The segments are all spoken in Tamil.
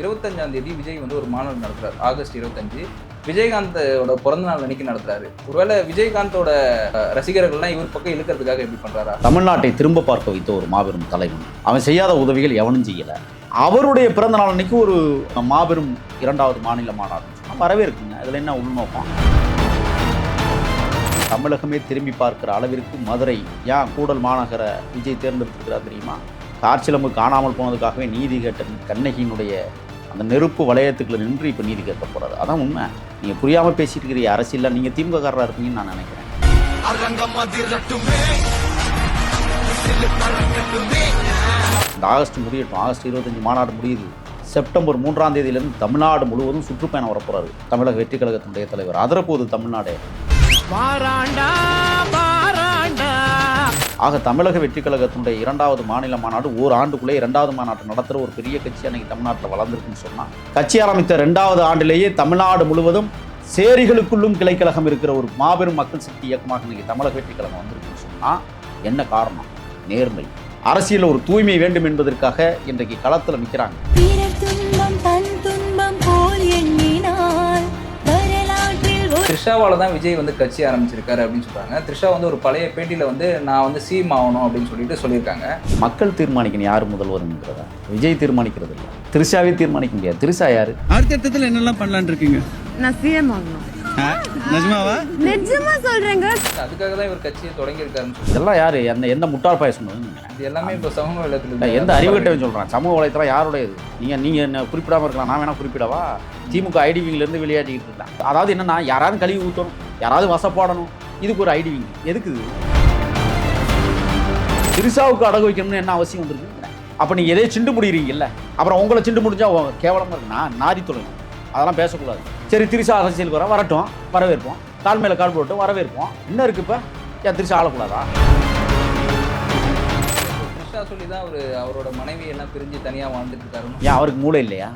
இருபத்தஞ்சாம் தேதி விஜய் வந்து ஒரு மாநாடு நடத்துறாரு ஆகஸ்ட் இருபத்தஞ்சு. விஜயகாந்தோட பிறந்த நாள் அன்னைக்கு நடத்துறாரு. ஒருவேளை விஜயகாந்தோட ரசிகர்கள்லாம் இவர் பக்கம் இழுக்கிறதுக்காக எப்படி பண்றாரா? தமிழ்நாட்டை திரும்ப பார்க்க வைத்த ஒரு மாபெரும் தலைவன். அவன் செய்யாத உதவிகள் எவனும் செய்யல. அவருடைய பிறந்த நாள் அன்னைக்கு ஒரு மாபெரும் இரண்டாவது மாநில மாநாடு. வரவேற்குங்க. அதில் என்ன உள்நோக்கம்? தமிழகமே திரும்பி பார்க்கிற அளவிற்கு மதுரை ஏன் கூடல் மாநகர விஜய் தேர்ந்தெடுத்திருக்கிறார் தெரியுமா? காற்சிலம்பு காணாமல் போனதுக்காகவே நீதி கேட்ட கண்ணகியினுடைய அந்த நெருப்பு வளையத்துக்குள்ள நின்று இப்போ நீதி கேட்க போறாரு. அதான் உண்மை. நீங்கள் புரியாமல் பேசிட்டு இருக்கிற அரசியலில் நீங்கள் திமுககாரராக இருப்பீங்கன்னு நான் நினைக்கிறேன். இந்த ஆகஸ்ட் முடியட்டும். ஆகஸ்ட் இருபத்தஞ்சு மாநாடு முடியுது. செப்டம்பர் மூன்றாம் தேதியிலிருந்து தமிழ்நாடு முழுவதும் சுற்றுப்பயணம் வரப்போறாரு. தமிழக வெற்றி கழகத்தினுடைய தலைவர். அதரப்போது தமிழ்நாடு. ஆக தமிழக வெற்றி கழகத்தினுடைய இரண்டாவது மாநில மாநாடு ஒரு ஆண்டுக்குள்ளே இரண்டாவது மாநாட்டை நடத்துகிற ஒரு பெரிய கட்சி அன்னைக்கு தமிழ்நாட்டில் வளர்ந்துருக்குன்னு சொன்னால் கட்சி ஆரம்பித்த ரெண்டாவது ஆண்டிலேயே தமிழ்நாடு முழுவதும் சேரிகளுக்குள்ளும் கிளைக்கழகம் இருக்கிற ஒரு மாபெரும் மக்கள் சக்தி இயக்கமாக இன்னைக்கு தமிழக வெற்றி கழகம் வந்திருக்குன்னு சொன்னால் என்ன காரணம்? நேர்மை. அரசியலில் ஒரு தூய்மை வேண்டும் என்பதற்காக இன்றைக்கு களத்தில் நிற்கிறாங்க த்ரிஷாவால தான் விஜய் வந்து கட்சி ஆரம்பிச்சிருக்காரு அப்படின்னு சொல்றாங்க. த்ரிஷா வந்து ஒரு பழைய பேட்டியில வந்து நான் வந்து சீம் ஆகணும் அப்படின்னு சொல்லிட்டு சொல்லியிருக்காங்க. மக்கள் தீர்மானிக்கணும் யார் முதல்வருங்கிறத விஜய் தீர்மானிக்கிறது இல்லை. திருஷாவே தீர்மானிக்க முடியாது. திருஷா யாரு? அடுத்தடுத்ததுல என்னெல்லாம் பண்ணலாம்னு இருக்கீங்க? நான் சிஎம் ஆகணும். நிஜமாவா? நிஜமா சொல்றேங்க. அதுக்காக தான் இவர் கட்சியை தொடங்கியிருக்காருன்னு சொல்றாங்க இதெல்லாம் யாரு? எந்த எந்த முட்டாள் பாய சொன்னதுன்னு இது எல்லாமே இப்போ சமூக வலைதளத்துல இல்ல, எந்த அறிவுகட்டவன் சொல்றான்? சமூக வலைத்தளம் யாருடையது? நீங்க நீங்க என்ன குறிப்பிடாம இருக்கலாம். நான் வேணா குறிப்பிடவா? திமுக ஐடிவிங்ல இருந்து விளையாடிக்கிட்டு இருந்தேன் அதாவது என்னன்னா யாராவது கழுவி ஊத்தணும். யாராவது வசப்பாடணும். இதுக்கு ஒரு ஐடிவிங் எதுக்கு இது? திருசாவுக்கு அடகு வைக்கணும்னு என்ன அவசியம் வந்திருக்கு அப்ப நீங்க எதையும் சிண்டு முடிகிறீங்கல்ல அப்புறம் உங்களை சிண்டு முடிஞ்சா உ- கேவலமா இருக்கு. நான் நாரி தொலைங்க அதெல்லாம் பேசக்கூடாது. சரி திருசா அரசியலுக்கு வர வரட்டும் வரவேற்போம். கால் மேல கால் போட்டு வரவேற்போம். என்ன இருக்கு இப்ப? ஏன் திருசா ஆளக்கூடாதா? த்ரிஷா சொல்லி தான் அவர் அவரோட மனைவி எல்லாம் பிரிஞ்சு தனியா வாழ்ந்துட்டு இருக்காருன்னு ஏன் அவருக்கு மூளை இல்லையா?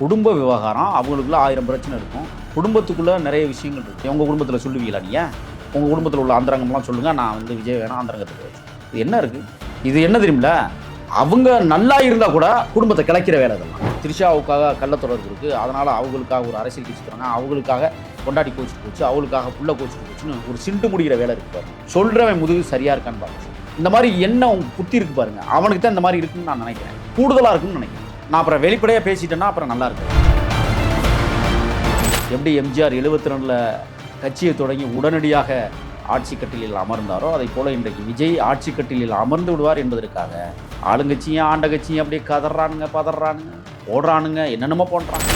குடும்ப விவகாரம் அவங்களுக்குள்ள ஆயிரம் பிரச்சனை இருக்கும். குடும்பத்துக்குள்ள நிறைய விஷயங்கள் இருக்கு. உங்க குடும்பத்தில் சொல்லுவீங்களா நீங்க? உங்க குடும்பத்தில் உள்ள அந்தரங்கம்லாம் சொல்லுங்க. நான் வந்து விஜய் வேணாம் அந்தரங்கத்துக்கு. இது என்ன இருக்கு? இது என்ன தெரியுமில அவங்க நல்லா இருந்தா கூட குடும்பத்தை கிளக்கிற வேலை இதெல்லாம். திரிஷாவுக்காக கள்ளத்தொடர்பு இருக்குது அதனால் அவங்களுக்காக ஒரு அரசியல் கட்சி தராங்க அவங்களுக்காக கொண்டாடி கோச்சிட்டு போச்சு அவங்களுக்காக புள்ள கோச்சிட்டு போச்சுன்னு ஒரு சிண்டு முடிகிற வேலை இருக்கு பாருங்க சொல்கிறவன் முதுகு சரியாக இருக்கான்னு பாருங்க இந்த மாதிரி என்ன உங்க புத்தி இருக்கு பாருங்க. அவனுக்கு தான் இந்த மாதிரி இருக்குன்னு நான் நினைக்கிறேன். கூடுதலாக இருக்குன்னு நினைக்கிறேன். நான் அப்புறம் வெளிப்படையாக பேசிட்டேன்னா அப்புறம் நல்லா இருக்கும். எப்படி எம்ஜிஆர் எழுபத்தி ரெண்டில் கட்சியை தொடங்கி உடனடியாக ஆட்சி கட்டிலில் அமர்ந்தாரோ அதை போல இன்றைக்கு விஜய் ஆட்சி கட்டிலில் அமர்ந்து விடுவார் என்பதற்காக ஆளுங்கட்சியும் ஆண்ட கட்சியும் அப்படியே கதறானுங்க பதறானுங்க ஓடுறானுங்க என்னென்னமோ பண்ணுறாங்க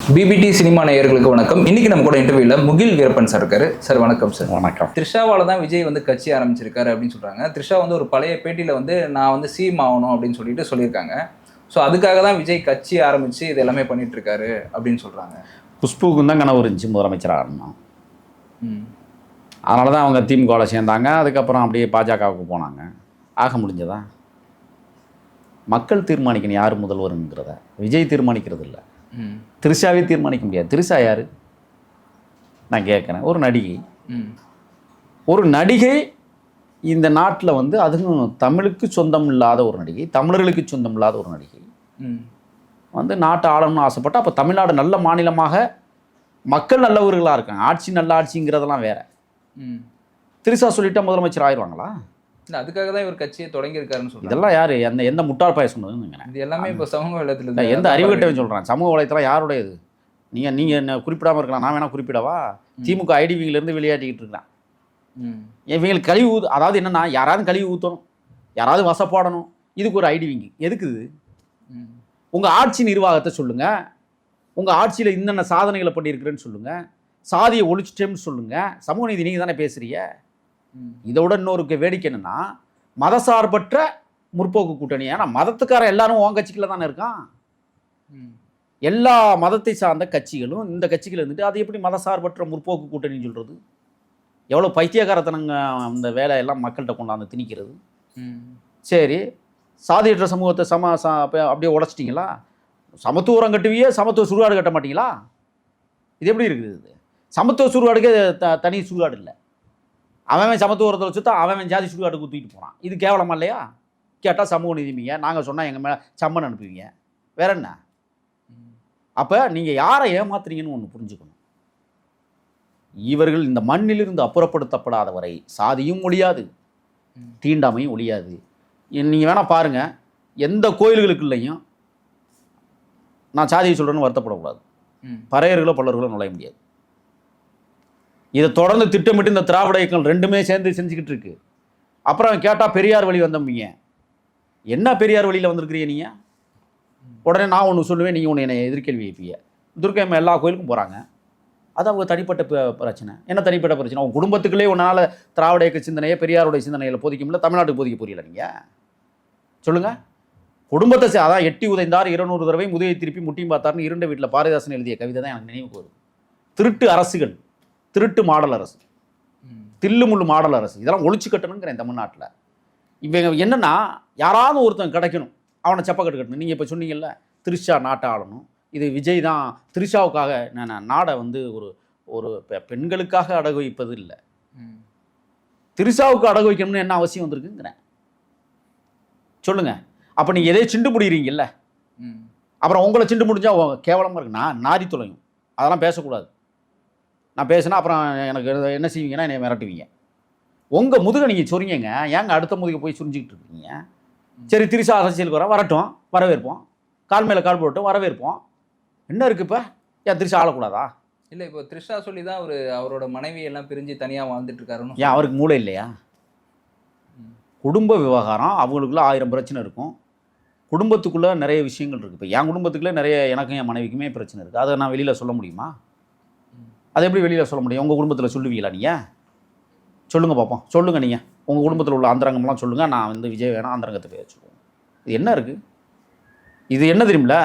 பிபிடி சினிமா நேயர்களுக்கு வணக்கம். இன்னைக்கு நம்ம கூட இன்டர்வியூல முகில் வீரப்பன் சார் இருக்காரு. சார் வணக்கம் சார் வணக்கம். த்ரிஷாவால தான் விஜய் வந்து கட்சி ஆரம்பிச்சிருக்காரு அப்படின்னு சொல்றாங்க. த்ரிஷா வந்து ஒரு பழைய பேட்டியில வந்து நான் வந்து சீம் ஆகணும் அப்படின்னு சொல்லிட்டு சொல்லியிருக்காங்க. ஸோ அதுக்காக தான் விஜய் கட்சி ஆரம்பிச்சு இது எல்லாமே பண்ணிட்டு இருக்காரு அப்படின்னு சொல்றாங்க. குஷ்புக்கும் தான் கனவு இருந்துச்சு முதலமைச்சராக ம். அதனால தான் அவங்க திமுகவில் சேர்ந்தாங்க. அதுக்கப்புறம் அப்படியே பாஜகவுக்கு போனாங்க. ஆக முடிஞ்சதா? மக்கள் தீர்மானிக்கணும் யார் முதல்வருங்கிறத. விஜய் தீர்மானிக்கிறது இல்லை. ம். திருஷாவே தீர்மானிக்க முடியாது. திருஷா யார்? நான் கேட்குறேன். ஒரு நடிகை. ஒரு நடிகை இந்த நாட்டில் வந்து அதுவும் தமிழுக்கு சொந்தம் இல்லாத ஒரு நடிகை தமிழர்களுக்கு சொந்தம் இல்லாத ஒரு நடிகை. வந்து நாட்டை ஆளணும்னு ஆசைப்பட்டு அப்போ தமிழ்நாடு நல்ல மாநிலமாக மக்கள் நல்லவர்களாக இருக்காங்க. ஆட்சி நல்ல ஆட்சிங்கிறதெல்லாம் வேற. திருசா சொல்லிட்டா முதலமைச்சர் ஆயிடுவாங்களா? இல்ல அதுக்காக தான் இவர் கட்சியை தொடங்கியிருக்காருன்னு சொல்றாங்க. இதெல்லாம் யார்? எந்த எந்த முட்டாள் பாய சொன்னதுன்னு இது எல்லாமே இப்போ சமூக இல்லை, வலைதளத்துல எந்த அறிவுகட்டவன் சொல்கிறேன் சமூக வலைத்தளம் யாருடையது? நீங்கள் நீங்கள் என்ன குறிப்பிடாமல் இருக்கலாம். நான் வேணா குறிப்பிடவா? திமுக ஐடிவிங்கிலேருந்து விளையாடிக்கிட்டு இருக்கிறேன். இவங்களுக்கு கழிவு ஊத்து அதாவது என்னன்னா யாராவது கழிவு ஊற்றணும் யாராவது வசப்பாடணும் இதுக்கு ஒரு ஐடிவிங்க எதுக்கு இது. உங்கள் ஆட்சி நிர்வாகத்தை சொல்லுங்கள் உங்கள் ஆட்சியில் இன்னென்ன சாதனைகளை பண்ணியிருக்கிறேன்னு சொல்லுங்கள் சாதியை ஒழிச்சிட்டேன்னு சொல்லுங்கள் சமூக நீதி நீங்கள் தானே பேசுகிறீங்க. இதோட இன்னொரு வேடிக்கை என்னன்னா மதசார்பற்ற முற்போக்கு கூட்டணி. ஏன்னா மதத்துக்கார எல்லாரும் உன் கட்சிக்குள்ள தானே இருக்கான். எல்லா மதத்தை சார்ந்த கட்சிகளும் இந்த கட்சிகள் இருந்துட்டு அது எப்படி மதசார்பற்ற முற்போக்கு கூட்டணின்னு சொல்கிறது எவ்வளோ பைத்தியகாரத்தனங்க அந்த வேலையெல்லாம் மக்கள்கிட்ட கொண்டாந்து திணிக்கிறது? ம். சரி சாதியற்ற சமூகத்தை சம ச அப்ப அப்படியே உடச்சிட்டிங்களா? சமத்துவரம் கட்டுவியே சமத்துவ சுடுகாடு கட்ட மாட்டீங்களா? இது எப்படி இருக்குது இது? சமத்துவ சுடுகாடுக்கே த தனி சுடுகாடு இல்லை. அவன் சமத்துவரத்தை வச்சு தான் அவன் ஜாதி சுடுகாடு குத்திட்டு போகிறான் இது கேவலமா இல்லையா? கேட்டால் சமூக நீதிமீங்க நாங்கள் சொன்னால் எங்கள் மேலே சம்மன் அனுப்புவீங்க. வேற என்ன? அப்போ நீங்கள் யாரை ஏமாத்துறீங்கன்னு ஒன்று புரிஞ்சுக்கணும். இவர்கள் இந்த மண்ணிலிருந்து அப்புறப்படுத்தப்படாத வரை சாதியும் ஒழியாது தீண்டாமையும் ஒழியாது. நீங்கள் வேணால் பாருங்கள் எந்த கோயில்களுக்குள்ளேயும் நான் சாதியை சொல்கிறேன்னு வருத்தப்படக்கூடாது. பறையர்களோ பல்லர்களோ நுழைய முடியாது. இதை தொடர்ந்து திட்டமிட்டு இந்த திராவிட இயக்கம் ரெண்டுமே சேர்ந்து செஞ்சுக்கிட்டு இருக்கு. அப்புறம் கேட்டால் பெரியார் வழி வந்தவங்க என்ன பெரியார் வழியில் வந்திருக்கிறீங்க நீங்கள் உடனே நான் ஒன்று சொல்லுவேன் நீங்கள் ஒன்று என்னை எதிர்கேள்வி வைப்பீங்க. துர்க்கையம்மா எல்லா கோயிலுக்கும் போகிறாங்க அது அவங்க தனிப்பட்ட பிரச்சனை. என்ன தனிப்பட்ட பிரச்சனை? அவங்க குடும்பத்துக்குள்ளே உன்னால் திராவிட இயக்க சிந்தனையை பெரியாருடைய சிந்தனையில் போதிக்க முடியல தமிழ்நாட்டுக்கு போதிக்க புரியல நீங்கள் சொல்லுங்கள் குடும்பத்தை அதான் எட்டி உதைந்தார் இருநூறு தடவை முதுகை திருப்பி முட்டியும் பார்த்தார்னு இருண்ட வீட்டில் பாரதிதாசன் எழுதிய கவிதை தான் எனக்கு நினைவுக்கு வரும் திருட்டு அரசுகள் திருட்டு மாடல் அரசு தில்லுமுள்ளு மாடல் அரசு இதெல்லாம் ஒழிச்சு கட்டணுங்கிறேன் தமிழ்நாட்டில். இவங்க என்னென்னா யாராவது ஒருத்தன் கிடைக்கணும் அவனை செப்பக்கட்டு கட்டணும். நீங்கள் இப்போ சொன்னீங்கல்ல திருஷா நாட்டை ஆளணும் இது விஜய் தான் திருஷாவுக்காக நான் நாடை வந்து ஒரு ஒரு பெண்களுக்காக அடகு வைப்பது இல்லை. திருஷாவுக்கு அடகு வைக்கணும்னு என்ன அவசியம் வந்திருக்குங்கிறேன். சொல்லுங்க. அப்போ நீங்கள் எதையோ சிண்டு முடிகிறீங்கல்ல ம். அப்புறம் உங்களை சிண்டு முடிஞ்சா உ- கேவலமா இருக்கு. நான் நாரி தொலையும். அதெல்லாம் பேசக்கூடாது. நான் பேசினா அப்புறம் எனக்கு என்ன செய்வீங்கன்னா என்னை மிரட்டுவீங்க. உங்கள் முதுகை நீங்கள் சொறீங்க ஏங்க அடுத்த முதுகை போய் சுரிஞ்சிக்கிட்டு இருக்கீங்க? சரி திரிசா அரசியலுக்கு வர வரட்டும். வரவேற்போம். கால் மேலே கால் போட்டோம் வரவேற்போம். என்ன இருக்குது இப்போ ஏன் திரிசா ஆளக்கூடாதா? இல்ல இப்போ த்ரிஷா சொல்லி தான் அவரு அவரோட மனைவி எல்லாம் பிரிஞ்சு தனியா வாழ்ந்துட்டு இருக்காருன்னு ஏன் அவருக்கு மூளை இல்லையா? குடும்ப விவகாரம் அவங்களுக்குள்ள ஆயிரம் பிரச்சனை இருக்கும். குடும்பத்துக்குள்ளே நிறைய விஷயங்கள் இருக்குது இப்போ என் குடும்பத்துக்குள்ளே நிறைய எனக்கும் என் மனைவிக்குமே பிரச்சனை இருக்குது அதை நான் வெளியில் சொல்ல முடியுமா? அதை எப்படி வெளியில் சொல்ல முடியும்? உங்கள் குடும்பத்தில் சொல்லுவீங்களா நீங்கள் சொல்லுங்கள் பார்ப்போம் சொல்லுங்கள் நீங்கள் உங்கள் குடும்பத்தில் உள்ள அந்தரங்கம்லாம் சொல்லுங்கள் நான் வந்து விஜய் வேணாம் அந்தரங்கத்தை போய் வச்சுக்குவோம். இது என்ன இருக்குது இது என்ன தெரியுமில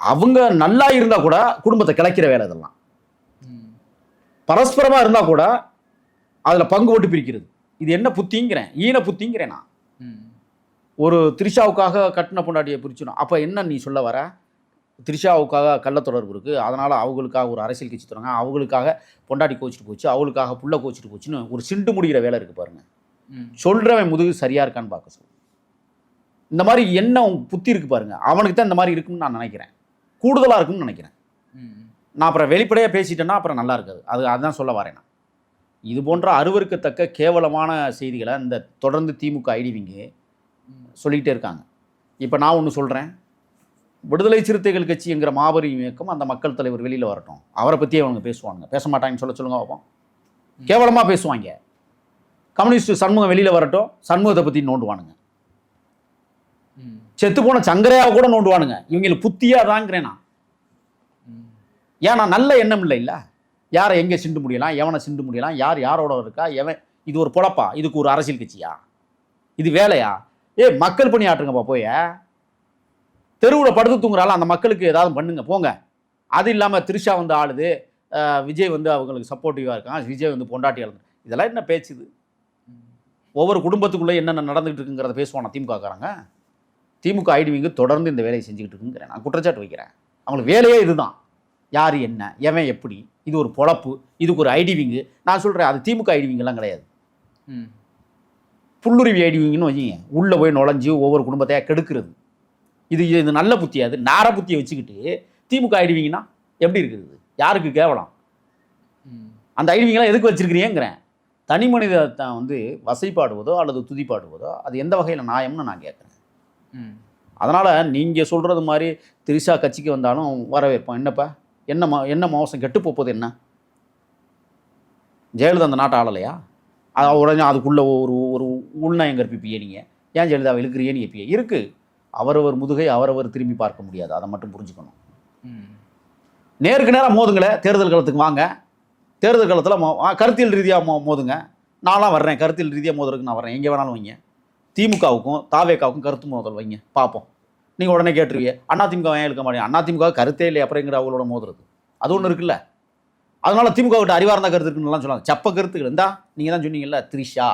அவங்க நல்லா இருந்தால் கூட குடும்பத்தை கிளைக்கிற வேலை இதெல்லாம். பரஸ்பரமாக இருந்தால் கூட அதில் பங்கு போட்டு பிரிக்கிறது. இது என்ன புத்திங்கிறேன்? ஈன புத்திங்கிறேன் நான். ஒரு திரிஷாவுக்காக கட்டின பொண்டாட்டியை பிரிச்சிடும் அப்போ என்ன நீ சொல்ல வர? திரிஷாவுக்காக கள்ளத்தொடர்பு இருக்குது அதனால் அவங்களுக்காக ஒரு அரசியல் கட்சி தொடங்க அவங்களுக்காக பொண்டாட்டி கோச்சிட்டு போச்சு. அவங்களுக்காக புள்ள கோச்சிட்டு போச்சுன்னு ஒரு சிண்டு முடிகிற வேலை இருக்குது பாருங்க. ம். சொல்கிறவன் முதுகு சரியாக இருக்கான்னு பார்க்க சொல்லு. இந்த மாதிரி என்ன புத்தி இருக்கு பாருங்க. அவனுக்கு தான் இந்த மாதிரி இருக்குன்னு நான் நினைக்கிறேன். கூடுதலாக இருக்கும்னு நினைக்கிறேன். நான் அப்புறம் வெளிப்படையாக பேசிட்டேன்னா அப்புறம் நல்லா இருக்காது. அது அதுதான் சொல்ல வரேன் நான். இது போன்ற அருவருக்கத்தக்க கேவலமான செய்திகளை இந்த தொடர்ந்து திமுக ஐடிவிங்க சொல்லிக்கிட்டே இருக்காங்க. இப்போ நான் ஒன்று சொல்கிறேன் விடுதலை சிறுத்தைகள் கட்சிங்கிற மாபெரும் இயக்கம் அந்த மக்கள் தலைவர் வெளியில் வரட்டும். அவரை பற்றியே அவங்க பேசுவாங்க பேச மாட்டாங்கன்னு சொல்ல சொல்லுங்க பார்ப்போம் கேவலமாக பேசுவாங்க. கம்யூனிஸ்ட் சண்முகம் வெளியில் வரட்டும். சண்முகத்தை பற்றி நோண்டுவானுங்க. செத்து போன சங்கரையாவை கூட நோண்டுவானுங்க. இவங்களை புத்தியாக தாங்கிறேன் நான். ஏன்னா நல்ல எண்ணம் இல்லை இல்லை? யாரை எங்கே சிண்டு முடியலாம்? எவனை சிண்டு முடியலாம்? யார் யாரோட இருக்கா? எவன்? இது ஒரு பொழப்பா? இதுக்கு ஒரு அரசியல் கட்சியா? இது வேலையா? ஏ மக்கள் பணி ஆட்டுங்கப்பா போய. தெருவில் படுத்து தூங்குறால அந்த மக்களுக்கு ஏதாவது பண்ணுங்க போங்க. அது இல்லாமல் த்ரிஷா வந்து ஆளுது. விஜய் வந்து அவங்களுக்கு சப்போர்ட்டிவாக இருக்கான். விஜய் வந்து பொண்டாட்டி ஆளுது. இதெல்லாம் என்ன பேச்சுது ஒவ்வொரு குடும்பத்துக்குள்ளே என்னென்ன நடந்துகிட்டு இருக்குங்கிறத பேசுவானா திமுகக்காரங்க திமுக ஐடிவிங்க தொடர்ந்து இந்த வேலையை செஞ்சுக்கிட்டு இருக்குங்கிறேன். நான் குற்றச்சாட்டு வைக்கிறேன். அவங்களுக்கு வேலையே இதுதான். யார் என்ன எவன் எப்படி இது ஒரு பொழப்பு இதுக்கு ஒரு ஐடிவிங்கு நான் சொல்கிறேன் அது திமுக ஐடிவிங்கெல்லாம் கிடையாது. புல்லுருவி ஐடிவிங்கன்னு வச்சுங்க உள்ளே போய் நுழைஞ்சு ஒவ்வொரு குடும்பத்தையாக கெடுக்கிறது. இது இது நல்ல புத்தி அது. நார புத்தியை வச்சுக்கிட்டு திமுக ஐடிவிங்கன்னா எப்படி இருக்குது? யாருக்கு கேவலம். அந்த ஐடிவிங்கெல்லாம் எதுக்கு வச்சிருக்கிறீங்கிறேன் தனி மனிதத்தை வந்து வசைப்பாடுவதோ அல்லது துதிப்பாடுவதோ அது எந்த வகையில் நியாயம்னு நான் கேட்குறேன். அதனால் நீங்கள் சொல்கிறது மாதிரி திரிஷா கட்சிக்கு வந்தாலும் வரவேற்போம். என்னப்பா? என்ன மோ என்ன மோசம் கெட்டு போகுது என்ன? ஜெயலலிதா அந்த நாட்டை ஆளலையா? அது உடனே அதுக்குள்ளே ஒரு ஒரு உள்நயம் கற்பிப்பியே நீங்கள் ஏன் ஜெயலலிதா நீ கேட்பியே. இருக்குது அவரவர் முதுகை அவரவர் திரும்பி பார்க்க முடியாது. அதை மட்டும் புரிஞ்சுக்கணும். நேருக்கு நேராக மோதுங்களே. தேர்தல் காலத்துக்கு வாங்க. தேர்தல் காலத்தில் மோ கருத்தியல் ரீதியாக மோ மோதுங்க. நான்லாம் வர்றேன். கருத்தியல் ரீதியாக மோதுறதுக்கு நான் வரேன் எங்கே வேணாலும் வைங்க. திமுகவுக்கும் தாவேக்காவுக்கும் கருத்து மோதல் வைங்க. பார்ப்போம். நீங்கள் உடனே கேட்டுருவீங்க. அண்ணா திமுக ஏன் இழுக்க மாட்டேங்க அண்ணா திமுக கருத்தே இல்லை அப்புறங்கிற அவங்களோட மோதுறது அது. ஒன்று இருக்குல்ல. அதனால திமுக கிட்ட அறிவார்ந்த கருத்து இருக்குன்னுலாம் சொல்லாங்க செப்ப கருத்துக்கள் இருந்தா நீங்கள் தான் சொன்னீங்கல்ல த்ரிஷா.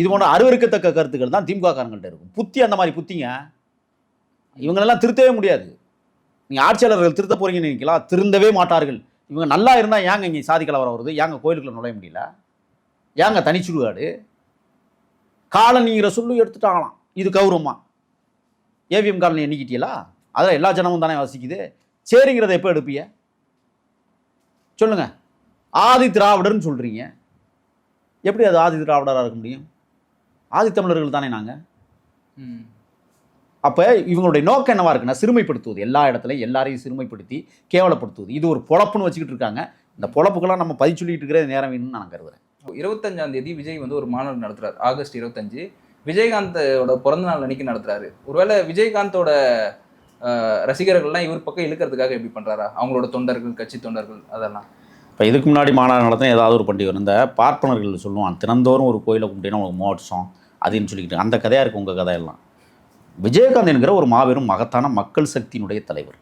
இது போன்ற அருவருக்கத்தக்க கருத்துக்கள் தான் திமுக காரங்கள்ட்ட இருக்கும். புத்தி அந்த மாதிரி புத்திங்க. இவங்களெல்லாம் திருத்தவே முடியாது. நீங்கள் ஆட்சியாளர்கள் திருத்த போகிறீங்கன்னு நினைக்கலாம். திருந்தவே மாட்டார்கள். இவங்க நல்லா இருந்தால் ஏங்க இங்கே சாதி கலவரம் வருது? ஏங்க கோயிலுக்குள்ள நுழைய முடியல? ஏங்க தனிச்சுடுகாடு? காலனிங்கிற சொல்லு எடுத்துட்டாங்களாம். இது கௌரவமா? ஏவிஎம் காலனி எண்ணிக்கிட்டீங்களா? அதில் எல்லா ஜனமும் தானே வசிக்குது. சரிங்கிறத எப்போ எடுப்பீங்க? சொல்லுங்க. ஆதி திராவிடர்னு சொல்றீங்க. எப்படி அது ஆதி திராவிடராக இருக்க முடியும்? ஆதி தமிழர்கள் தானே நாங்கள். அப்போ இவங்களுடைய நோக்கம் என்னவா இருக்குன்னா சிறுமைப்படுத்துவது. எல்லா இடத்துலையும் எல்லாரையும் சிறுமைப்படுத்தி கேவலப்படுத்துவது. இது ஒரு பொழப்புன்னு வச்சுக்கிட்டு இருக்காங்க. இந்த பொழப்புக்கெல்லாம் நம்ம பதில் சொல்லிட்டு இருக்கிற நேரம் வேணும்னு நான் கருதுறேன். இருபத்தஞ்சாம் தேதி விஜய் வந்து ஒரு மாநாடு நடத்துறாரு ஆகஸ்ட் இருபத்தஞ்சு. விஜயகாந்தோட பிறந்த நாள் அன்னைக்கு நடத்துறாரு. ஒருவேளை விஜயகாந்தோட ரசிகர்கள்லாம் இவர் பக்கம் இழுக்கிறதுக்காக எப்படி பண்றாரா? அவங்களோட தொண்டர்கள் கட்சி தொண்டர்கள் அதெல்லாம். இப்போ இதுக்கு முன்னாடி மாநாடு நடத்தின ஏதாவது ஒரு பண்டிகை வரும். இந்த பார்ப்பனர்கள் சொல்லுவான் தினந்தோறும் ஒரு கோயிலை கும்பிட்டீங்கன்னா உங்களுக்கு மோட்சம் அதுன்னு சொல்லிக்கிட்டு அந்த கதையாக இருக்குது உங்கள் கதையெல்லாம். விஜயகாந்த் என்கிற ஒரு மாபெரும் மகத்தான மக்கள் சக்தியினுடைய தலைவர்.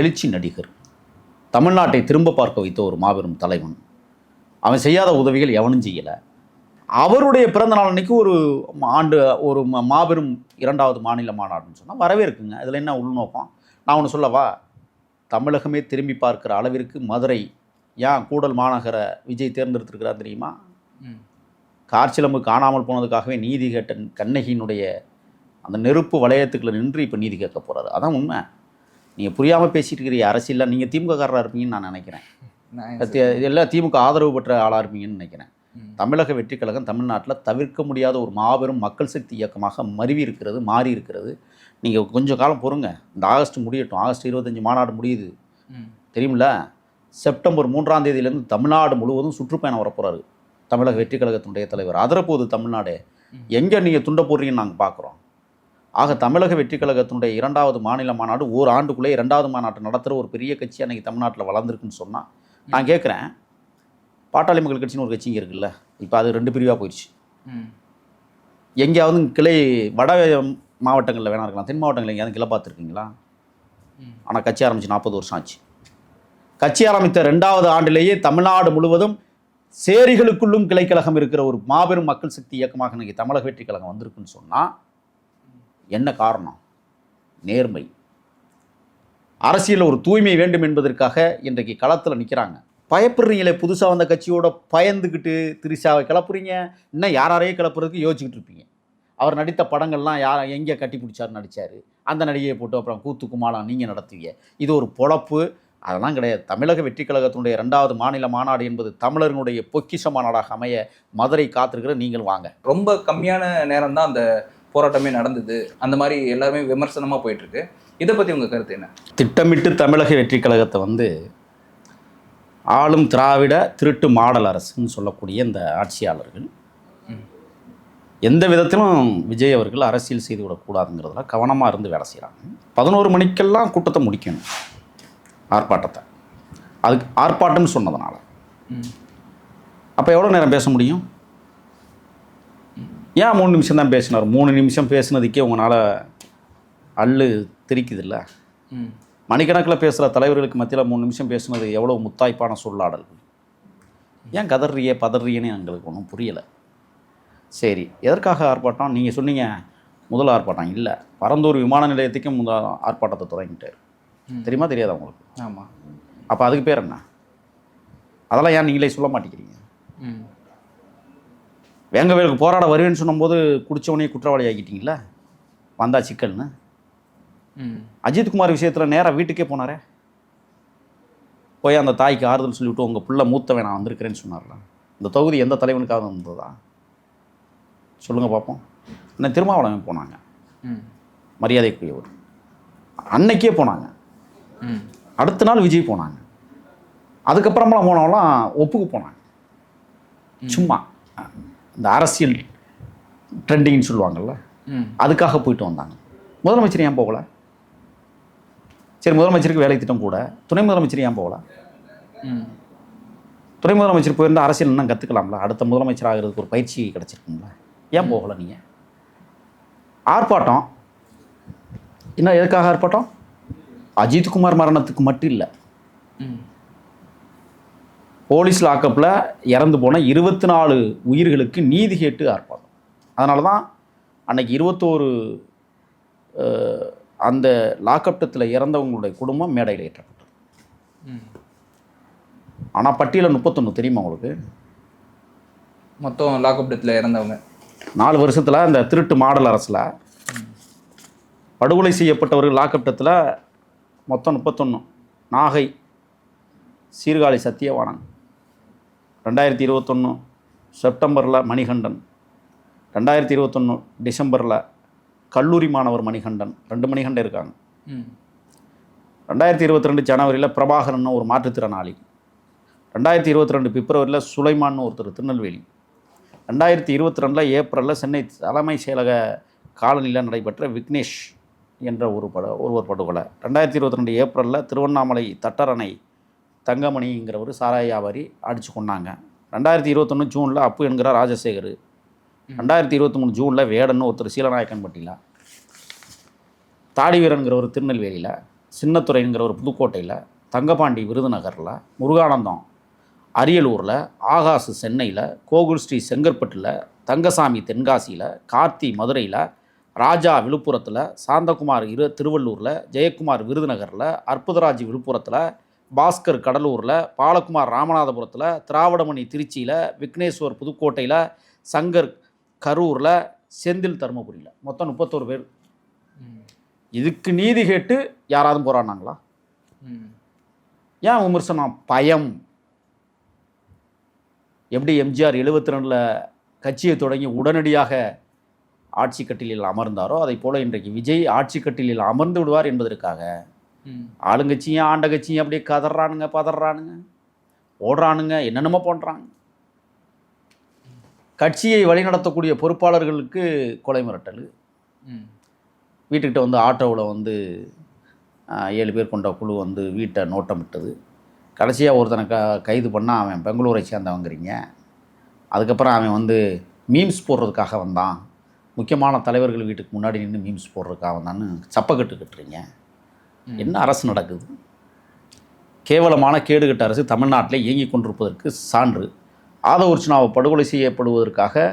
எழுச்சி நடிகர். தமிழ்நாட்டை திரும்ப பார்க்க வைத்த ஒரு மாபெரும் தலைவன். அவன் செய்யாத உதவிகள் எவனும் செய்யலை. அவருடைய பிறந்த நாள் அன்னைக்கு ஒரு ஆண்டு ஒரு ம- மாபெரும் இரண்டாவது மாநில மாநாடுன்னு சொன்னால் வரவேற்குங்க. இதில் என்ன உள்நோக்கம்? நான் ஒன்று சொல்லவா? தமிழகமே திரும்பி பார்க்கிற அளவிற்கு மதுரை ஏன் கூடல் மாநகர விஜய் தேர்ந்தெடுத்திருக்கிறார் தெரியுமா. கார்ச்சிலம்பு காணாமல் போனதுக்காகவே நீதி கேட்ட கண்ணகியினுடைய அந்த நெருப்பு வளையத்துக்குள்ள நின்று இப்போ நீதி கேட்க போகிறாரு அதான் உண்மை. நீங்கள் புரியாமல் பேசிட்டு இருக்கிற அரசியலில் நீங்கள் திமுககாரராக இருப்பீங்கன்னு நான் நினைக்கிறேன். இதெல்லாம் திமுக ஆதரவு பெற்ற ஆளாக இருப்பீங்கன்னு நினைக்கிறேன். தமிழக வெற்றிக் கழகம் தமிழ்நாட்டில் தவிர்க்க முடியாத ஒரு மாபெரும் மக்கள் சக்தி இயக்கமாக மருவி இருக்கிறது மாறி இருக்கிறது. நீங்கள் கொஞ்சம் காலம் பொறுங்க. இந்த ஆகஸ்ட் முடியட்டும். ஆகஸ்ட் இருபத்தஞ்சி மாநாடு முடியுது. ம். தெரியுமில்ல? செப்டம்பர் மூன்றாம் தேதியிலேருந்து தமிழ்நாடு முழுவதும் சுற்றுப்பயணம் வரப்போறாரு தமிழக வெற்றிக் கழகத்தினுடைய தலைவர். அதரப்போது தமிழ்நாடு. எங்கே நீங்கள் துண்ட போடுறீங்கன்னு நாங்கள் பார்க்குறோம் ஆக தமிழக வெற்றிக் கழகத்தினுடைய இரண்டாவது மாநில மாநாடு ஓர் ஆண்டுக்குள்ளே இரண்டாவது மாநாட்டை நடத்துகிற ஒரு பெரிய கட்சி அன்றைக்கி தமிழ்நாட்டில் வளர்ந்துருக்குன்னு சொன்னால் நான் கேட்குறேன் பாட்டாளி மக்கள் கட்சின்னு ஒரு கட்சி இங்கே இருக்குல்ல இப்போ அது ரெண்டு பிரிவாக போயிடுச்சு. எங்கேயாவது கிளை வட மாவட்டங்களில் வேணா இருக்கலாம் தென் மாவட்டங்களில் எங்கேயாவது கிளை பார்த்துருக்கீங்களா. ஆனால் கட்சி ஆரம்பிச்சு நாற்பது வருஷம் ஆச்சு. கட்சி ஆரம்பித்த ரெண்டாவது ஆண்டிலேயே தமிழ்நாடு முழுவதும் சேரிகளுக்குள்ளும் கிளைக்கழகம் இருக்கிற ஒரு மாபெரும் மக்கள் சக்தி இயக்கமாக இன்னைக்கு தமிழக வெற்றி கழகம் வந்திருக்குன்னு சொன்னால் என்ன காரணம்? நேர்மை. அரசியலில் ஒரு தூய்மை வேண்டும் என்பதற்காக இன்றைக்கு களத்தில் நிற்கிறாங்க பயப்படுறீங்களே புதுசாக வந்த கட்சியோட பயந்துக்கிட்டு திரிஷாவை கிளப்புறீங்க. இன்னும் யாரையே கிளப்புறதுக்கு யோசிச்சுக்கிட்டு இருப்பீங்க. அவர் நடித்த படங்கள்லாம் யார் எங்கே கட்டி பிடிச்சாரு நடித்தார் அந்த நடிகையை போட்டு அப்புறம் கூத்து நீங்கள் நடத்துவீங்க. இது ஒரு பொழப்பு. அதெல்லாம் கிடையாது. தமிழக வெற்றி கழகத்தினுடைய ரெண்டாவது மாநில மாநாடு என்பது தமிழர்களுடைய பொக்கிஷ மாநாடாக அமைய மதுரை காத்திருக்கிற நீங்கள் வாங்க. ரொம்ப கம்மியான நேரம் தான் அந்த போராட்டமே நடந்தது. அந்த மாதிரி எல்லாருமே விமர்சனமாக போயிட்டுருக்கு இதை பற்றி உங்கள் கருத்து என்ன? திட்டமிட்டு தமிழக வெற்றி கழகத்தை வந்து ஆளும் திராவிட திருட்டு மாடல் அரசுன்னு சொல்லக்கூடிய இந்த ஆட்சியாளர்கள் எந்த விதத்திலும் விஜய் அவர்கள் அரசியல் செய்து விடக்கூடாதுங்கிறதுல கவனமாக இருந்து வேலை செய்கிறாங்க பதினோரு மணிக்கெல்லாம் கூட்டத்தை முடிக்கணும் ஆர்ப்பாட்டத்தை. அதுக்கு ஆர்ப்பாட்டம்னு சொன்னதுனால. அப்போ எவ்வளோ நேரம் பேச முடியும்? ஏன் மூணு நிமிஷம் தான் பேசினார்? மூணு நிமிஷம் பேசுனதுக்கே உங்களால் அள்ளு திரிக்குதுல்ல. மணிக்கணக்கில் பேசுகிற தலைவர்களுக்கு மத்தியில் மூணு நிமிஷம் பேசுனது எவ்வளோ முத்தாய்ப்பான சொல்லாடல்? ஏன் கதறியே பதறியேன்னு எங்களுக்கு ஒன்றும் புரியலை. சரி எதற்காக ஆர்ப்பாட்டம்? நீங்கள் சொன்னீங்க முதல் ஆர்ப்பாட்டம் இல்லை. பரந்தூர் விமான நிலையத்துக்கு முதல் ஆர்ப்பாட்டத்தை தொடங்கிட்டார். தெரியுமா தெரியாதா உங்களுக்கு? ஆமா. அப்போ அதுக்கு பேர் என்ன? அதெல்லாம் ஏன் நீங்களே சொல்ல மாட்டேங்கிறீங்க? ம். வேங்கவேலுக்கு போராட வருவேன்னு சொன்னபோது குடிச்சவனையே குற்றவாளி ஆக்கிட்டீங்களா வந்தா சிக்கல்னு. அஜித்குமார் விஷயத்தில் நேராக வீட்டுக்கே போனாரே? போய் அந்த தாய்க்கு ஆறுதல் சொல்லிவிட்டு உங்கள் பிள்ளை மூத்தவன் நான் வந்திருக்கிறேன்னு சொன்னார்ல. இந்த தொகுதி எந்த தலைவனுக்காக வந்ததா? சொல்லுங்கள் பார்ப்போம் இன்னும் திருமாவளவன் போனாங்க. ம். மரியாதைக்குரியவர். அன்னைக்கே போனாங்க. அடுத்த நாள் விஜய் போனாங்க. அதுக்கப்புறமெல்லாம் போனவங்களாம் ஒப்புக்கு போனாங்க. சும்மா. இந்த அரசியல் ட்ரெண்டிங்னு சொல்லுவாங்கள்ல அதுக்காக போயிட்டு வந்தாங்க. முதலமைச்சர் ஏன் போகல? சரி முதலமைச்சருக்கு வேலை திட்டம் கூட துணை முதலமைச்சர் ஏன் போகல? ம். துணை முதலமைச்சர் போயிருந்தா அரசியல் இன்னும் கற்றுக்கலாம்ல அடுத்த முதலமைச்சர் ஆகிறதுக்கு ஒரு பயிற்சி கிடச்சிருக்குங்களா ஏன் போகல நீங்கள் ஆர்ப்பாட்டம். என்ன எதுக்காக ஆர்ப்பாட்டம்? அஜித்குமார் மரணத்துக்கு மட்டும் இல்லை. போலீஸ் லாக்கப்பில் இறந்து போன இருபத்தி நாலு உயிர்களுக்கு நீதி கேட்டு ஆர்ப்பாட்டம். அதனால தான் அன்னைக்கு இருபத்தோரு அந்த லாக்கப்டத்தில் இறந்தவங்களுடைய குடும்பம் மேடையில் ஏற்றப்பட்டது. ம். ஆனால் பட்டியலில் முப்பத்தொன்று தெரியுமா உங்களுக்கு? மொத்தம் லாக்அப் டெத்தில் இறந்தவங்க. நாலு வருஷத்தில் அந்த திருட்டு மாடல் அரசில் படுகொலை செய்யப்பட்டவர்கள் லாக்கப்டத்தில் மொத்தம் முப்பத்தொன்று நாகை சீர்காழி சத்தியவாணன். ரெண்டாயிரத்தி இருபத்தொன்று செப்டம்பரில் மணிகண்டன். ரெண்டாயிரத்தி இருபத்தொன்று டிசம்பரில் கல்லூரி மாணவர் மணிகண்டன். ரெண்டு மணிகண்டன் இருக்காங்க. ரெண்டாயிரத்தி இருபத்தி ரெண்டு ஜனவரியில் பிரபாகரன் ஒரு மாற்றுத்திறனாளி. ரெண்டாயிரத்தி இருபத்தி ரெண்டு பிப்ரவரியில் சுலைமான்னு ஒருத்தர் திருநெல்வேலி. ரெண்டாயிரத்தி இருபத்தி ரெண்டில் ஏப்ரலில் சென்னை தலைமை செயலக காலனியில் நடைபெற்ற விக்னேஷ் என்ற ஒரு பட ஒருவர் படுகொலை. ரெண்டாயிரத்தி இருபத்தி ரெண்டு ஏப்ரலில் திருவண்ணாமலை தட்டரணை தங்கமணிங்கிற ஒரு சாராய வியாபாரி அடித்து கொண்டாங்க ரெண்டாயிரத்தி இருபத்தொன்று ஜூனில் அப்பு என்கிற ராஜசேகர். ரெண்டாயிரத்தி இருபத்தி மூணு ஜூனில் வேடன்னு ஒருத்தர் சீலநாயக்கன்பட்டியில் தாடி வீரனுங்கிற ஒரு திருநெல்வேலியில் சின்னத்துறைங்கிற ஒரு புதுக்கோட்டையில் தங்கபாண்டி விருதுநகரில் முருகானந்தம் அரியலூரில் ஆகாசு சென்னையில் கோகுல் ஸ்ரீ செங்கற்பட்டில் தங்கசாமி தென்காசியில் கார்த்தி மதுரையில் ராஜா விழுப்புரத்தில் சாந்தகுமார் இரு திருவள்ளூரில் ஜெயக்குமார் விருதுநகரில் அற்புதராஜ் விழுப்புரத்தில் பாஸ்கர் கடலூரில் பாலகுமார் ராமநாதபுரத்தில் திராவிடமணி திருச்சியில் விக்னேஸ்வர் புதுக்கோட்டையில் சங்கர் கரூரில் செந்தில் தருமபுரியில். மொத்தம் முப்பத்தோரு பேர். இதுக்கு நீதி கேட்டு யாராவது போராடினாங்களா? ஏன் விமர்சனம்? பயம். எப்படி எம்ஜிஆர் எழுபத்தி ரெண்டில் கட்சியை தொடங்கி உடனடியாக ஆட்சி கட்டிலில் அமர்ந்தாரோ அதை போல இன்றைக்கு விஜய் ஆட்சி கட்டிலில் அமர்ந்து விடுவார் என்பதற்காக ஆளுங்கட்சியும் ஆண்ட கட்சியும் அப்படியே கதறானுங்க பதறானுங்க ஓடுறானுங்க என்னென்னமோ பண்ணுறாங்க கட்சியை வழிநடத்தக்கூடிய பொறுப்பாளர்களுக்கு கொலை மிரட்டல். வீட்டுக்கிட்ட வந்து ஆட்டோவில் வந்து ஏழு பேர் கொண்ட குழு வந்து வீட்டை நோட்டமிட்டது. கடைசியாக ஒருத்தனை க கைது பண்ணால் அவன் பெங்களூரை சேர்ந்தவங்கிறீங்க. அதுக்கப்புறம் அவன் வந்து மீம்ஸ் போடுறதுக்காக வந்தான். முக்கியமான தலைவர்கள் வீட்டுக்கு முன்னாடி நின்று மீம்ஸ் போடுறதுக்காக வந்தான்னு சப்பக்கட்டு கட்டுறீங்க. என்ன அரசு நடக்குது? கேவலமான கேடுகட்ட அரசு தமிழ்நாட்டில் இயங்கிக் கொண்டிருப்பதற்கு சான்று. ஆதவர்ச்சனாவை படுகொலை செய்யப்படுவதற்காக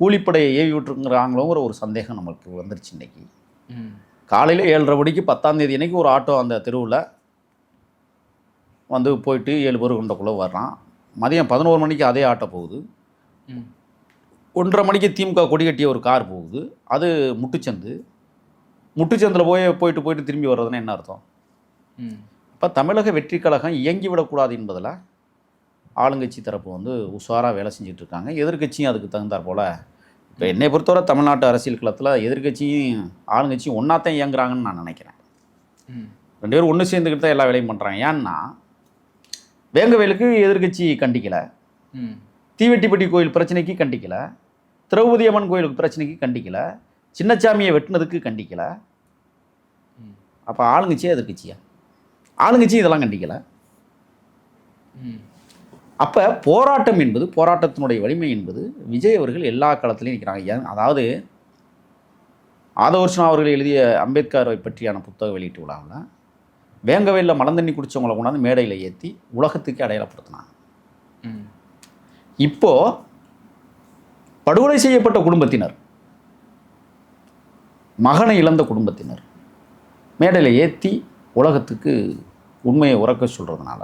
கூலிப்படையை ஏவி விட்டுருங்கிறாங்களோங்கிற ஒரு சந்தேகம் நமக்கு வந்துருச்சு இன்னைக்கு. காலையில் ஏழரை மணிக்கு பத்தாம் தேதி அன்னைக்கு ஒரு ஆட்டோ அந்த தெருவில் வந்து போயிட்டு ஏழு பேர் கொண்டக்குள்ளே வர்றான். மதியம் பதினோரு மணிக்கு அதே ஆட்டோ போகுது. ஒன்றரை மணிக்கு திமுக கொடி கட்டிய ஒரு கார் போகுது. அது முட்டுச்சந்து. முட்டுச்சந்தில் போய் போயிட்டு போயிட்டு திரும்பி வர்றதுன்னா என்ன அர்த்தம்? இப்போ தமிழக வெற்றி கழகம் இயங்கி விடக்கூடாது என்பதில் ஆளுங்கட்சி தரப்பு வந்து உஷாராக வேலை செஞ்சுட்டு இருக்காங்க எதிர்க்கட்சியும் அதுக்கு தகுந்தாற் போல். இப்போ என்னை பொறுத்தவரை தமிழ்நாட்டு அரசியல் களத்தில் எதிர்க்கட்சியும் ஆளுங்கட்சியும் ஒன்றாத்தான் இயங்குறாங்கன்னு நான் நினைக்கிறேன். ரெண்டு பேரும் ஒன்று சேர்ந்துக்கிட்டு தான் எல்லா வேலையும் பண்ணுறாங்க ஏன்னா வேங்கவேலுக்கு எதிர்க்கட்சி கண்டிக்கலை. தீவெட்டிப்பட்டி கோயில் பிரச்சனைக்கு கண்டிக்கலை. திரௌபதி அம்மன் கோயிலுக்கு பிரச்சனைக்கு கண்டிக்கலை. சின்னச்சாமியை வெட்டினதுக்கு கண்டிக்கலை. ம். அப்போ ஆளுங்கட்சியா எதிர்க்கட்சியா? ஆளுங்கட்சி இதெல்லாம் கண்டிக்கலை. அப்போ போராட்டம் என்பது போராட்டத்தினுடைய வலிமை என்பது விஜய் அவர்கள் எல்லா களத்திலையும் நிற்கிறாங்க அதாவது ஆதவர்ஷனா அவர்கள் எழுதிய அம்பேத்கரை பற்றியான புத்தக வெளியீட்டு விழாவில் வேங்கவேலில் மலந்தண்ணி குடித்தவங்களை கொண்டாந்து மேடையில் ஏற்றி உலகத்துக்கு அடையாளப்படுத்தினாங்க. ம். இப்போ படுகொலை செய்யப்பட்ட குடும்பத்தினர் மகனை இழந்த குடும்பத்தினர் மேடையில் ஏற்றி உலகத்துக்கு உண்மையை உறக்க சொல்கிறதுனால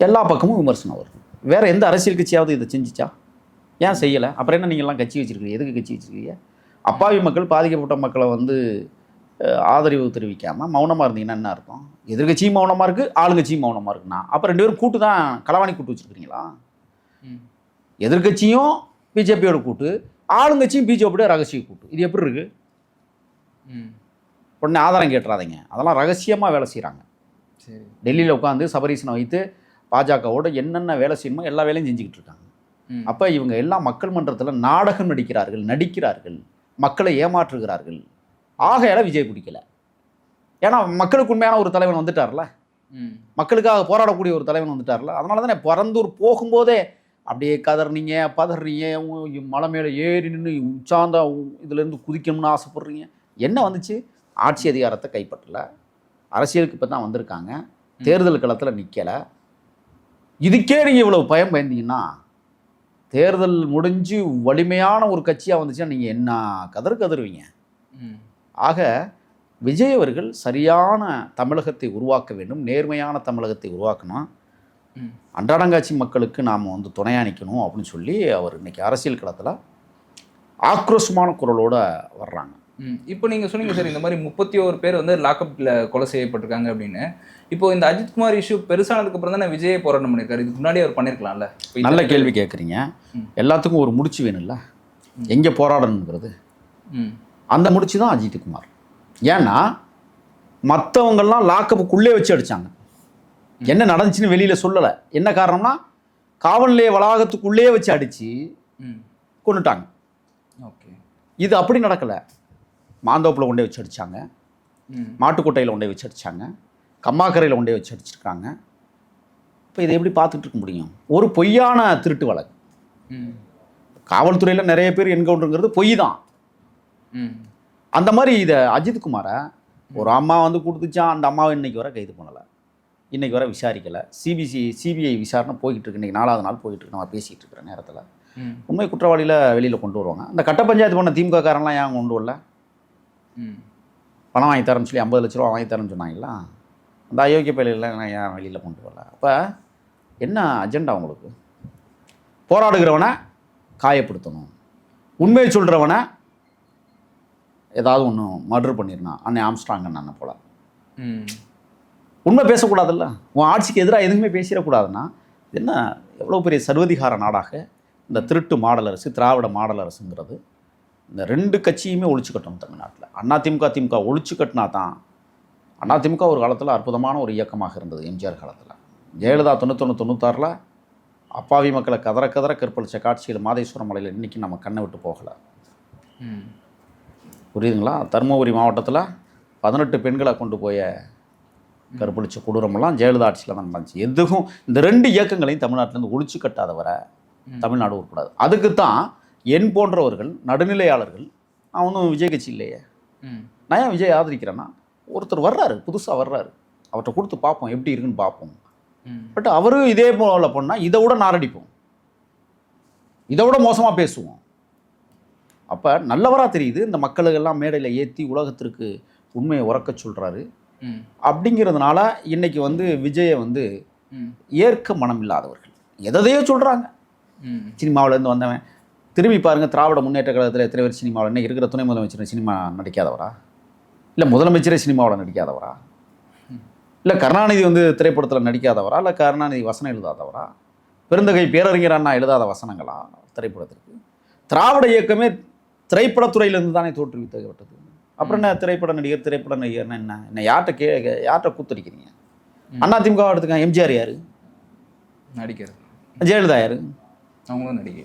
எல்லா பக்கமும் விமர்சனம் வருது வேற எந்த அரசியல் கட்சியாவது இதை செஞ்சுச்சா? ஏன் செய்யலை? அப்புறம் என்ன நீங்கள்லாம் கட்சி வச்சிருக்கீங்க எதுக்கு கட்சி வச்சிருக்கீங்க? அப்பாவி மக்கள் பாதிக்கப்பட்ட மக்களை வந்து ஆதரவு தெரிவிக்காமல் மௌனமாக இருந்தீங்கன்னா என்ன அர்த்தம்? எதிர்கட்சியும் மௌனமாக இருக்குது ஆளுங்கட்சியும் மௌனமாக இருக்குண்ணா. அப்போ ரெண்டு பேரும் கூட்டு தான் களவாணி கூட்டு வச்சுருக்கீங்களா ம். எதிர்க்கட்சியும் பிஜேபியோட கூட்டு ஆளுங்கட்சியும் பிஜேபியோட ரகசிய கூட்டு. இது எப்படி இருக்கு? ம். உடனே ஆதாரம் கேட்டுறாதீங்க. அதெல்லாம் ரகசியமாக வேலை செய்கிறாங்க சரி. டெல்லியில் உட்காந்து சபரீசனை வைத்து பாஜகவோட என்னென்ன வேலை செய்யணுமோ எல்லா வேலையும் செஞ்சுக்கிட்டு இருக்காங்க. அப்போ இவங்க எல்லாம் மக்கள் மன்றத்தில் நாடகம் நடிக்கிறார்கள் நடிக்கிறார்கள் மக்களை ஏமாற்றுகிறார்கள். ஆகையால விஜய் பிடிக்கல. ஏன்னா மக்களுக்கு உண்மையான ஒரு தலைவன் வந்துட்டார்ல. மக்களுக்காக போராடக்கூடிய ஒரு தலைவன் வந்துட்டார்ல. அதனால தானே பரந்தூர் போகும்போதே அப்படியே கதறீங்க பதறீங்க மலை மேலே ஏறி நின்று உச்சாந்த இதுலேருந்து குதிக்கணும்னு ஆசைப்படுறீங்க. என்ன வந்துச்சு? ஆட்சி அதிகாரத்தை கைப்பற்றல. அரசியலுக்கு இப்போ தான் வந்திருக்காங்க தேர்தல் களத்தில் நிற்கலை இதுக்கே நீங்கள் இவ்வளவு பயம் பயந்தீங்கன்னா தேர்தல் முடிஞ்சு வலிமையான ஒரு கட்சியாக வந்துச்சுன்னா நீங்கள் என்ன கதறு கதறுவீங்க ஆக விஜய் அவர்கள் சரியான தமிழகத்தை உருவாக்க வேண்டும் நேர்மையான தமிழகத்தை உருவாக்கணும். அன்றாடங்காட்சி மக்களுக்கு நாம் வந்து துணையா நிற்கணும் அப்படின்னு சொல்லி அவர் இன்னைக்கு அரசியல் களத்தில் ஆக்ரோஷமான குரலோட வர்றாங்க. இப்போ நீங்க சொன்னீங்க சார் இந்த மாதிரி முப்பத்தி ஓரு பேர் வந்து லாக்அப்ல கொலை செய்யப்பட்டிருக்காங்க அப்படின்னு. இப்போ இந்த அஜித்குமார் இஷ்யூ பெருசானதுக்கு அப்புறம் தானே விஜயே போராட்டம் பண்ணியிருக்காரு இதுக்கு முன்னாடி அவர் இந்த- நல்ல கேள்வி கேட்குறீங்க. எல்லாத்துக்கும் ஒரு முடிச்சு வேணும்ல? எங்கே போராடணுங்கிறது? ம். அந்த முடிச்சு தான் அஜித்குமார் ஏன்னா மற்றவங்கெல்லாம் லாக்கப்புக்குள்ளே வச்சு அடிச்சாங்க. என்ன நடந்துச்சுன்னு வெளியில் சொல்லலை. என்ன காரணம்னா காவல் நிலைய வளாகத்துக்குள்ளே வச்சு அடித்து ம். கொண்டுட்டாங்க ஓகே. இது அப்படி நடக்கலை. மாந்தோப்பில் கொண்டே வச்சு அடித்தாங்க. மாட்டுக்கோட்டையில் கொண்டே வச்சு அடித்தாங்க கம்மாக்கரையில் கொண்டே வச்சு அடிச்சிருக்காங்க. இப்போ இதை எப்படி பார்த்துட்டு இருக்க முடியும்? ஒரு பொய்யான திருட்டு வழக்கு. காவல்துறையில் நிறைய பேர் என்கவுண்டருங்கிறது பொய் தான். அந்த மாதிரி இதை அஜித்குமாரை ஒரு அம்மா வந்து கொடுத்துச்சான் அந்த அம்மாவை இன்னைக்கு வர கைது பண்ணலை. இன்னைக்கு வர விசாரிக்கலை. சிபிசி சிபிஐ விசாரணை போய்கிட்டு இருக்கு. இன்னைக்கு நாலாவது நாள் போய்கிட்டு இருக்கு. நான் பேசிகிட்டு இருக்கிற நேரத்தில். உண்மை குற்றவாளியில் வெளியில் கொண்டு வருவாங்க. அந்த கட்ட பஞ்சாயத்து பண்ண திமுக காரன்லாம் ஏன் கொண்டு வரல. பணம் வாங்கி தரேன்னு சொல்லி ஐம்பது லட்ச ரூபா வாங்கி தரேன்னு சொன்னாங்களா? அந்த அயோக்கிய பயிலாம் நான் ஏன் வெளியில் கொண்டு வரல? அப்போ என்ன அஜெண்டா உங்களுக்கு? போராடுகிறவனை காயப்படுத்தணும். உண்மையை சொல்கிறவனை ஏதாவது ஒன்று மர்டர் பண்ணிடணும். அன்னை ஆம்ஸ்ட்ராங் அண்ணன் போல. உண்மை பேசக்கூடாதுல்ல? உன் ஆட்சிக்கு எதிராக எதுவுமே பேசிடக்கூடாதுன்னா என்ன எவ்வளோ பெரிய சர்வதிகார நாடாக? இந்த திருட்டு மாடல் அரசு திராவிட மாடல் அரசுங்கிறது. இந்த ரெண்டு கட்சியுமே ஒழிச்சு கட்டணும் தமிழ்நாட்டில். அதிமுக திமுக ஒழிச்சு கட்டினா தான் அதிமுக ஒரு காலத்தில் அற்புதமான ஒரு இயக்கமாக இருந்தது எம்ஜிஆர் காலத்தில். ஜெயலலிதா தொண்ணூத்தொன்று தொண்ணூத்தாறில் அப்பாவி மக்களை கதற கதற கற்பழிச்ச காட்சியில் மாதேஸ்வரம் மலையில் இன்றைக்கி நம்ம கண்ணை விட்டு போகலை. புரியுதுங்களா? தருமபுரி மாவட்டத்தில் பதினெட்டு பெண்களை கொண்டு போய கற்பழிச்ச கொடூரமெல்லாம் ஜெயலலிதா ஆட்சியில் தான் நடந்துச்சு. எதுவும் இந்த ரெண்டு இயக்கங்களையும் தமிழ்நாட்டிலேருந்து ஒழிச்சு கட்டாத வர தமிழ்நாடு உருப்படாது. அதுக்கு தான் என் போன்றவர்கள் நடுநிலையாளர்கள் நான் ஒன்றும் விஜய் கட்சி இல்லையே. நான் ஏன் விஜய் ஆதரிக்கிறேன்னா ஒருத்தர் வர்றாரு புதுசாக வர்றாரு அவர்கிட்ட கொடுத்து பார்ப்போம் எப்படி இருக்குன்னு பார்ப்போம். பட் அவரும் இதே போல பண்ணால் இதை விட நாரடிப்போம் இதை விட மோசமாக பேசுவோம் அப்போ நல்லவராக தெரியுது இந்த மக்களுக்கெல்லாம் மேடையில் ஏற்றி உலகத்திற்கு உண்மையை உறக்கச் சொல்கிறாரு. அப்படிங்கிறதுனால இன்னைக்கு வந்து விஜயை வந்து. ஏற்க மனம் இல்லாதவர்கள் எதையோ சொல்கிறாங்க. சினிமாவிலேருந்து வந்தவன் திரும்பி பாருங்க திராவிட முன்னேற்ற கழகத்தில் எத்தனை பேர் சினிமாவில் இருக்கிற துணை முதலமைச்சர் சினிமா நடிக்காதவரா? இல்லை முதலமைச்சரே சினிமாவில் நடிக்காதவரா? இல்லை கருணாநிதி வந்து திரைப்படத்தில் நடிக்காதவரா? இல்லை கருணாநிதி வசனம் எழுதாதவரா? பெருந்தகை பேரறிஞர் அண்ணா எழுதாத வசனங்களா திரைப்படத்திற்கு? திராவிட இயக்கமே திரைப்படத்துறையிலேருந்து தானே தோற்றுவிக்கப்பட்டது அப்புறம் என்ன திரைப்பட நடிகர் திரைப்பட நடிகர்னா என்ன? என்ன யார்கிட்ட கே யார்கிட்ட கூத்தடிக்கிறீங்க? அண்ணா திமுக எடுத்துக்காங்க எம்ஜிஆர் யாரு? நடிக்கிறது. ஜெயலலிதா யாரு? அவங்களும் நடிகை.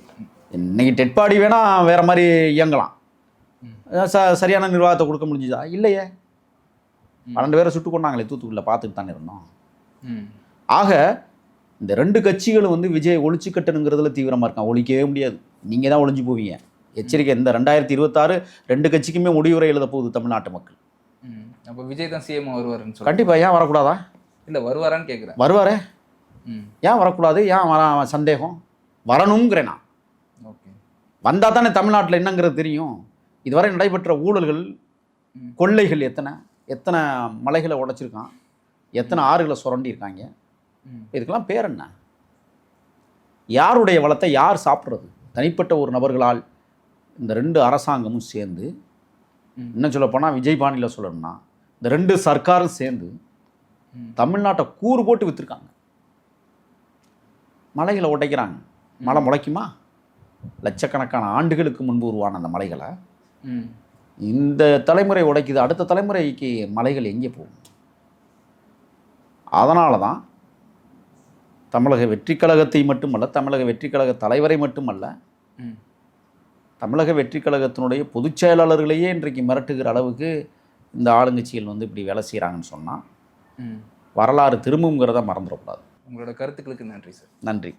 இன்னைக்கு டெட் பாடி வேணா வேற மாதிரி இயங்கலாம். ச சரியான நிர்வாகத்தை கொடுக்க முடிஞ்சுதா? இல்லையே. பன்னெண்டு பேரை சுட்டு கொண்டாங்களே தூத்துக்குடியில் பார்த்துட்டு தானே இருந்தோம். ஆக இந்த ரெண்டு கட்சிகளும் வந்து விஜய் ஒழிச்சு கட்டணுங்கிறதுல தீவிரமாக இருக்கான். ஒழிக்கவே முடியாது. நீங்கள் தான் ஒழிஞ்சு போவீங்க. எச்சரிக்கை இந்த ரெண்டாயிரத்தி இருபத்தாறு ரெண்டு கட்சிக்குமே முடிவுரை எழுத போகுது தமிழ்நாட்டு மக்கள். அப்போ விஜய் தான் சிஎம் வருவாருன்னு கண்டிப்பாக ஏன் வரக்கூடாதா? இல்லை வருவாரான்னு கேட்குறேன் வருவாரே? ம். ஏன் வரக்கூடாது? ஏன் வர சந்தேகம்? வரணுங்கிறேன் நான். வந்தால் தானே தமிழ்நாட்டில் என்னங்கிறது தெரியும். இதுவரை நடைபெற்ற ஊழல்கள். கொள்ளைகள் எத்தனை எத்தனை மலைகளை உடைச்சிருக்கான் எத்தனை ஆறுகளை சுரண்டி இருக்காங்க ம். இதுக்கெல்லாம் பேர் என்ன? யாருடைய வளத்தை யார் சாப்பிட்றது? தனிப்பட்ட ஒரு நபர்களால் இந்த ரெண்டு அரசாங்கமும் சேர்ந்து. இன்னும் சொல்லப்போனால் விஜய் பாணியில் சொல்லணும்னா இந்த ரெண்டு சர்க்காரும் சேர்ந்து. தமிழ்நாட்டை கூறு போட்டு விற்றுருக்காங்க மலைகளை உடைக்கிறாங்க. மலை முளைக்குமா? லட்சக்கணக்கான ஆண்டுகளுக்கு முன்பு உருவான அந்த மலைகளை இந்த தலைமுறை உடைக்குது அடுத்த தலைமுறைக்கு மலைகள் எங்கே போகும்? அதனால தான் தமிழக வெற்றிக் கழகத்தை மட்டுமல்ல தமிழக வெற்றிக் கழக தலைவரை மட்டுமல்ல தமிழக வெற்றிக் கழகத்தினுடைய பொதுச் செயலாளர்களையே இன்றைக்கு மிரட்டுகிற அளவுக்கு இந்த ஆளுங்கட்சிகள் வந்து இப்படி வேலை செய்கிறாங்கன்னு சொன்னால் வரலாறு திரும்புங்கிறத மறந்துடக்கூடாது. உங்களோட கருத்துக்களுக்கு நன்றி சார். நன்றி.